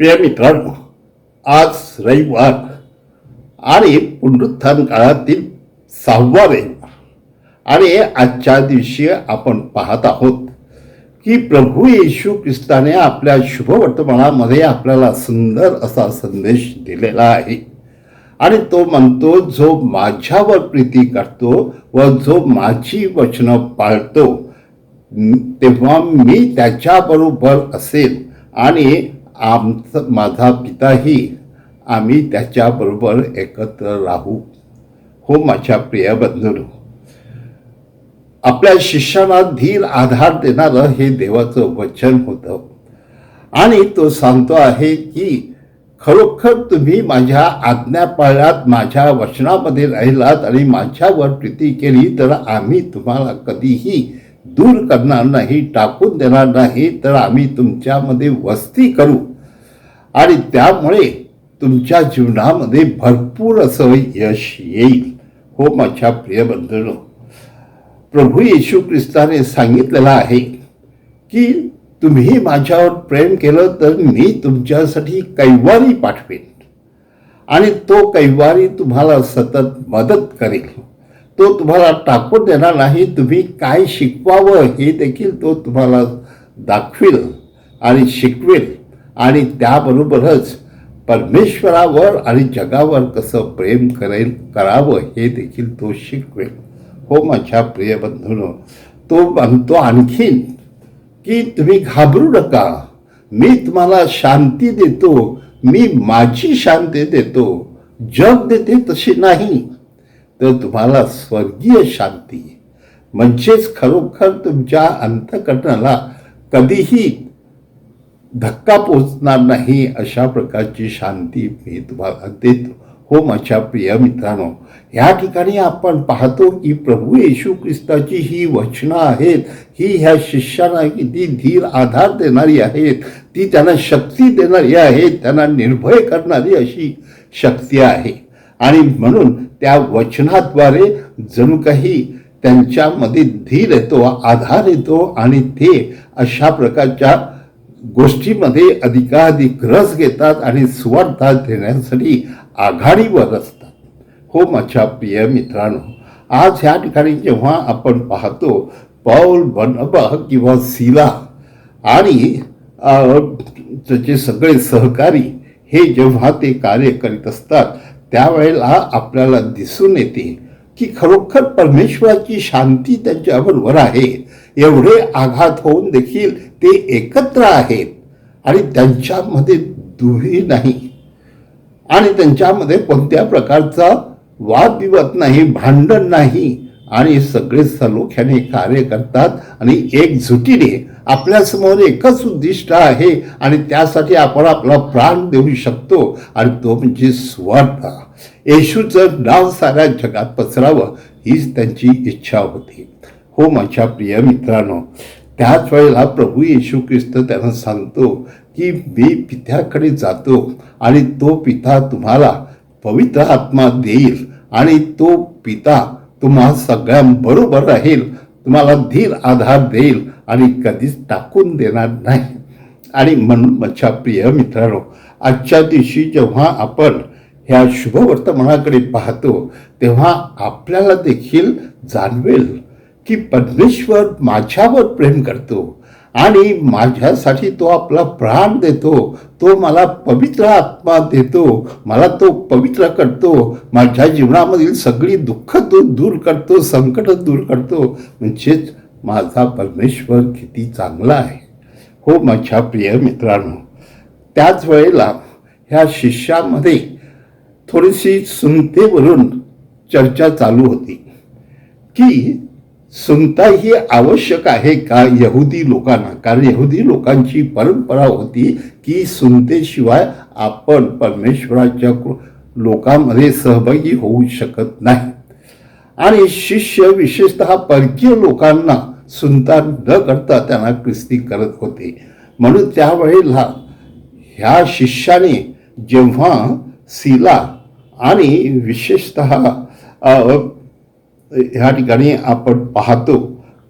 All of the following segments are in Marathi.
प्रिय मित्रांनो आज रविवार आणि पुनरुत्थान काळातील सहावा रविवार. आणि आजच्या दिवशी आपण पाहत आहोत की प्रभू येशू ख्रिस्ताने आपल्या शुभवर्तमानामध्ये आपल्याला सुंदर असा संदेश दिलेला आहे. आणि तो म्हणतो जो माझ्यावर प्रीती करतो व जो माझी वचनं पाळतो तेव्हा मी त्याच्याबरोबर असेल आणि आमचं माझा पिताही आम्ही त्याच्याबरोबर एकत्र राहू. हो माझ्या प्रिय बंधूंनो. आपल्या शिष्याला धीर आधार देणारं हे देवाचं वचन होतं. आणि तो सांगतो आहे की खरोखर तुम्ही माझ्या आज्ञा पाळल्यात माझ्या वचनामध्ये राहिलात आणि माझ्यावर प्रीती केली तर आम्ही तुम्हाला कधीही दूर करणार नाही टाकून देणार नाही तर आम्ही तुमच्यामध्ये वस्ती करू. आणि त्यामुळे तुमच्या जीवनामध्ये भरपूर असं यश येईल. हो माझ्या प्रिय बंधनो प्रभू येशू ख्रिस्ताने सांगितलेलं आहे की तुम्ही माझ्यावर प्रेम केलं तर मी तुमच्यासाठी कैवारी पाठवेन. आणि तो कैवारी तुम्हाला सतत मदत करेल. तो तुम्हाला टाकून देणार नाही. तुम्ही काय शिकवावं हे देखील तो तुम्हाला दाखवेल आणि शिकवेल. आणि त्याबरोबरच परमेश्वरावर आणि जगावर कसं प्रेम करेल करावं हे देखील तो शिकवेल. हो माझ्या प्रिय बंधून तो म्हणतो आणखीन की तुम्ही घाबरू नका. मी तुम्हाला शांती देतो. मी माझी शांती देतो. जग देते तशी नाही. तर तुम्हाला स्वर्गीय शांती. म्हणजेच खरोखर तुमच्या अंतकरणाला कधीही धक्का पोचणार नाही अशा प्रकारची शांती मी तुम्हाला देतो. हो माझ्या प्रिय मित्रांनो ह्या ठिकाणी आपण पाहतो की प्रभू येशू ख्रिस्ताची ही वचनं आहेत ही ह्या शिष्यांना किती धीर आधार देणारी आहेत ती त्यांना शक्ती देणारी आहे त्यांना निर्भय करणारी अशी शक्ती आहे. आणि म्हणून त्या वचनाद्वारे जणू काही त्यांच्यामध्ये धीर येतो आधार येतो आणि ते अशा प्रकारच्या गोष्टीमध्ये अधिकाधिक रस घेतात आणि सुवार्था देण्यासाठी आघाडीवर असतात. हो माझ्या प्रिय मित्रांनो आज ह्या ठिकाणी जेव्हा आपण पाहतो पौल बनबा किंवा सिला आणि त्याचे सगळे सहकारी हे जेव्हा ते कार्य करीत असतात त्यावेळेला आपल्याला दिसून येते की खरोखर परमेश्वराची शांती त्यांच्याबरोबर आहे. एवढे आघात होऊन देखील ते एकत्र आहेत. आणि त्यांच्यामध्ये दुही नाही. आणि त्यांच्यामध्ये कोणत्या प्रकारचा वादविवाद नाही भांडण नाही. आणि सगळे सलोख्याने कार्य करतात आणि एकजुटीने आपल्यासमोर एकच उद्दिष्ट आहे आणि त्यासाठी आपण आपला प्राण देऊ शकतो आणि तो म्हणजे स्वार्थ येशूचं नाव साऱ्या जगात पसरावं हीच त्यांची इच्छा होती. हो माझ्या प्रिय मित्रांनो त्याच वेळेला प्रभू येशू ख्रिस्त त्यांना सांगतो की मी पित्याकडे जातो आणि तो पिता तुम्हाला पवित्र आत्मा देईल आणि तो पिता तुम्हा सगळ्यांबरोबर राहील. तुम्हाला धीर आधार देईल आणि कधीच टाकून देणार नाही. आणि म्हणून माझ्या प्रिय मित्रांनो आजच्या दिवशी जेव्हा आपण ह्या शुभवर्तमानाकडे पाहतो तेव्हा आपल्याला देखील जाणवेल की परमेश्वर माझ्यावर प्रेम करतो. आणि माझ्यासाठी तो आपला प्राण देतो तो मला पवित्र आत्मा देतो मला तो पवित्र करतो माझ्या जीवनामधील सगळी दुःख तो दूर करतो संकट दूर करतो म्हणजेच माझा परमेश्वर किती चांगला आहे. हो माझ्या प्रिय मित्रांनो त्याच वेळेला ह्या शिष्यामध्ये थोडीशी सुनतेवरून चर्चा चालू होती की सुनता ही आवश्यक आहे का यहुदी लोकांना? कारण यहुदी लोकांची परंपरा होती की सुनतेशिवाय आपण परमेश्वराच्या लोकांमध्ये सहभागी होऊ शकत नाही. आणि शिष्य विशेषतः परकीय लोकांना सुनता न करता त्यांना ख्रिस्ती करत होते. म्हणून त्यावेळेला ह्या शिष्याने जेव्हा सिला आणि विशेषतः ह्या ठिकाणी आपण पाहतो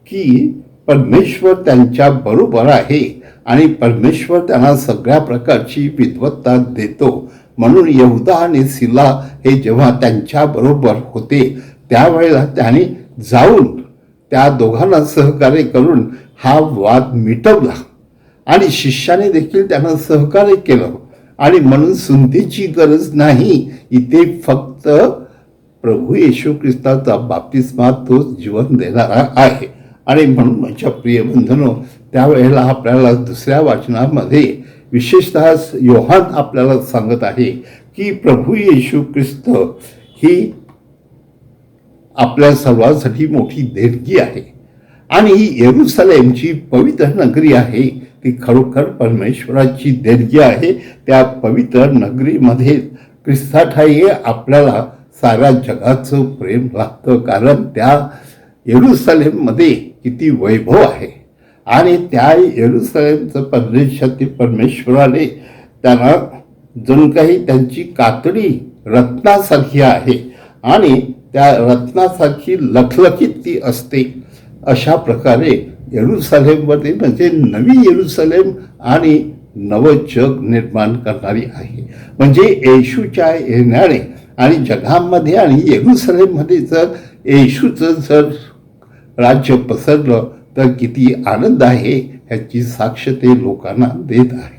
की परमेश्वर त्यांच्या बरोबर आहे आणि परमेश्वर त्यांना सगळ्या प्रकारची विद्वत्ता देतो. म्हणून यहुदा आणि सिला हे जेव्हा त्यांच्या बरोबर होते त्यावेळेला त्याने जाऊन त्या दोघांना सहकार्य करून हा वाद मिटवला. आणि शिष्याने देखील त्यांना सहकार्य केलं. आणि म्हणून सुंदीची गरज नाही इथे फक्त प्रभू येशू ख्रिस्ताचा बाप्तिस्मा तोच जीवन देणारा आहे. आणि म्हणून माझ्या प्रिय बंधनो त्यावेळेला आपल्याला दुसऱ्या वाचनामध्ये विशेषतः योहान आपल्याला सांगत आहे की प्रभू येशू ख्रिस्त ही आपल्या सर्वांसाठी मोठी देणगी आहे. आणि ही येरुसलेमची पवित्र नगरी आहे. ती खरोखर परमेश्वराची देणगी आहे. त्या पवित्र नगरीमध्ये ख्रिस्ताठाई आपल्याला साऱ्या जगाचं प्रेम लागतं कारण त्या येरुसलेममध्ये किती वैभव आहे. आणि त्या येरुसलेमचं परदेशातील परमेश्वराने त्यांना जणू काही त्यांची कातडी रत्नासारखी आहे. आणि त्या रत्नासारखी लखलखीत ती असते. अशा प्रकारे येरुसलेममध्ये म्हणजे नवी येरुसलेम आणि नवं जग निर्माण करणारी आहे. म्हणजे येशूच्या येण्याने आणि जगामध्ये आणि येरुसलेममध्ये जर येशूचं जर राज्य पसरलं तर किती आनंद आहे ह्याची साक्ष ते लोकांना देत आहे.